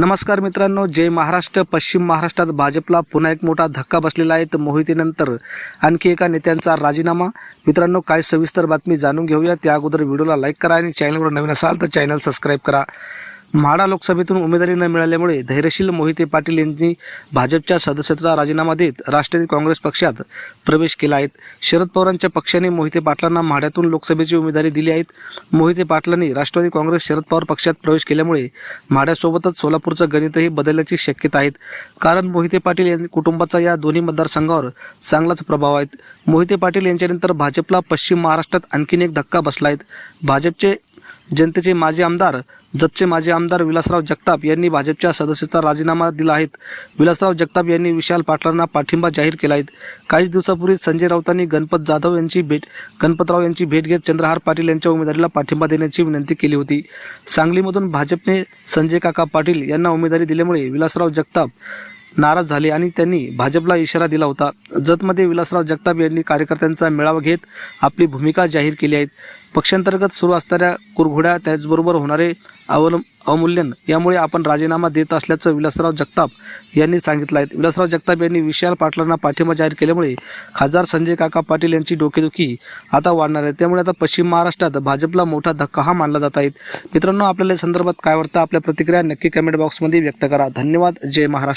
नमस्कार मित्रांनो जय महाराष्ट्र. पश्चिम महाराष्ट्रात भाजपला पुन्हा एक मोठा धक्का बसलेला आहे. तर मोहितेनंतर आणखी एका नेत्यांचा राजीनामा. मित्रांनो काय सविस्तर बातमी जाणून घेऊया. त्या अगोदर व्हिडिओला लाईक करा आणि चॅनलवर नवीन असाल तर चॅनल सबस्क्राईब करा. म्हाडा लोकसभेतून उमेदवारी न मिळाल्यामुळे धैर्यशील मोहिते पाटील यांनी भाजपच्या सदस्यत्वाचा राजीनामा देत राष्ट्रवादी काँग्रेस पक्षात प्रवेश केला आहे. शरद पवारांच्या पक्षाने मोहिते पाटलांना म्हाड्यातून लोकसभेची उमेदवारी दिली आहे. मोहिते पाटलांनी राष्ट्रवादी काँग्रेस शरद पवार पक्षात प्रवेश केल्यामुळे म्हाड्यासोबतच सोलापूरचं गणितही बदलण्याची शक्यता आहे. कारण मोहिते पाटील यांनी कुटुंबाचा या दोन्ही मतदारसंघावर चांगलाच प्रभाव आहे. मोहिते पाटील यांच्यानंतर भाजपला पश्चिम महाराष्ट्रात आणखीन एक धक्का बसला आहे. भाजपचे जनतेचे माजी आमदार जतचे माजी आमदार विलासराव जगताप यांनी भाजपच्या सदस्यता राजीनामा दिला आहे विलासराव जगताप यांनी विशाल पाटलांना पाठिंबा जाहीर केला आहे. काहीच दिवसापूर्वी संजय राऊतांनी गणपत जाधव यांची भेट गणपतराव यांची भेट घेत चंद्रहार पाटील यांच्या उमेदवारीला पाठिंबा देण्याची विनंती केली होती. सांगलीमधून भाजपने संजय काका पाटील यांना उमेदवारी दिल्यामुळे विलासराव जगताप नाराज झाले आणि त्यांनी भाजपला इशारा दिला होता. जतमध्ये विलासराव जगताप यांनी कार्यकर्त्यांचा मेळावा घेत आपली भूमिका जाहीर केली आहे. पक्षांतर्गत सुरू असणाऱ्या कुरघोड्या त्याचबरोबर होणारे अवलंब अवमूल्यन यामुळे आपण राजीनामा देत असल्याचं विलासराव जगताप यांनी सांगितलं आहे. विलासराव जगताप यांनी विशाल पाटलांना पाठिंबा जाहीर केल्यामुळे खासदार संजय काका पाटील यांची डोकेदुखी आता वाढणार आहे. त्यामुळे आता पश्चिम महाराष्ट्रात भाजपला मोठा धक्का हा मानला जात आहे. मित्रांनो आपल्याला या संदर्भात काय वाटतं? आपल्या प्रतिक्रिया नक्की कमेंट बॉक्समध्ये व्यक्त करा. धन्यवाद. जय महाराष्ट्र.